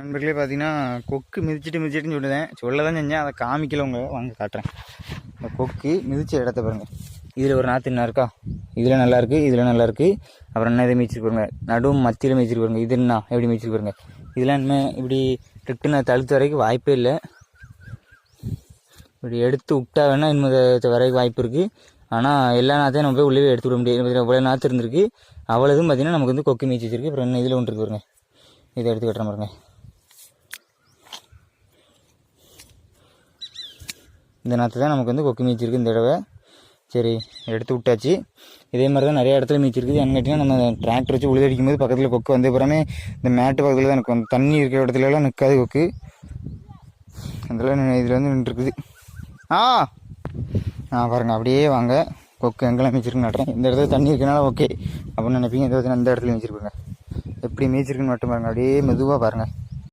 நண்பர்களே பார்த்தீங்கன்னா கொக்கு மிதிச்சிட்டு மிதிச்சிட்டுன்னு சொல்லுதேன். சொல்ல தான் செஞ்சேன் அதை காமிக்கல உங்க வாங்க காட்டுறேன். இந்த கொக்கு மிதிச்ச இடத்த பாருங்க. இதில் ஒரு நாற்று என்ன இருக்கா? இதில் நல்லாயிருக்கு இதில் நல்லாயிருக்கு அப்புறம் என்ன இதை மிதிச்சிட்டு பாருங்க? நடுவும் மத்தியில் மிதிச்சிட்டு பாருங்க. இது என்ன? எப்படி மிதிச்சிட்டு பாருங்க? இதெல்லாம் இனிமே இப்படி ரிட்டுன்னு தழுத்து வரைக்கும் வாய்ப்பே இல்லை. இப்படி எடுத்து விட்டா வேணால் இன்னும் வரைக்கும் வாய்ப்பு இருக்குது ஆனால் எல்லா நாற்றையும் நம்ம போய் உள்ளே எடுத்து விட முடியாது இவ்வளோ நாற்று இருந்திருக்கு. அவ்வளோதும் பார்த்தீங்கன்னா நமக்கு வந்து கொக்கு மீச்சு வச்சிருக்கு. அப்புறம் என்ன இதில் ஒன்று இருக்கு பாருங்க. இதை எடுத்து கட்டுறேன் பாருங்க. இந்த நாற்று தான் நமக்கு வந்து கொக்கு மீச்சிருக்கு இந்த தடவை. சரி எடுத்து விட்டாச்சு. இதே மாதிரி தான் நிறைய இடத்துல மீச்சிருக்குது ஏன்னு கேட்டிங்கன்னா நம்ம டிராக்டர் வச்சு உழுதடிக்கும் போது பக்கத்தில் கொக்கு வந்து அப்புறமே இந்த மேட்டு பக்கத்தில் தான் நிற்கும் தண்ணி இருக்கிற இடத்துலலாம் நிற்காது கொக்கு. அதெல்லாம் இதில் வந்து நின்றுருக்குது. ஆ! ஆ பாருங்கள் அப்படியே வாங்க. கொக்கு எங்கெல்லாம் மீச்சிருக்குன்னு நட்டுறேன் இந்த இடத்துல தண்ணி இருக்கனால ஓகே. அப்படின்னு நினைப்பீங்க. இந்த இடத்துல இந்த இடத்துல மீச்சிருப்பாங்க. எப்படி மீச்சிருக்குன்னு மட்டும் பாருங்கள் அப்படியே மெதுவாக பாருங்கள்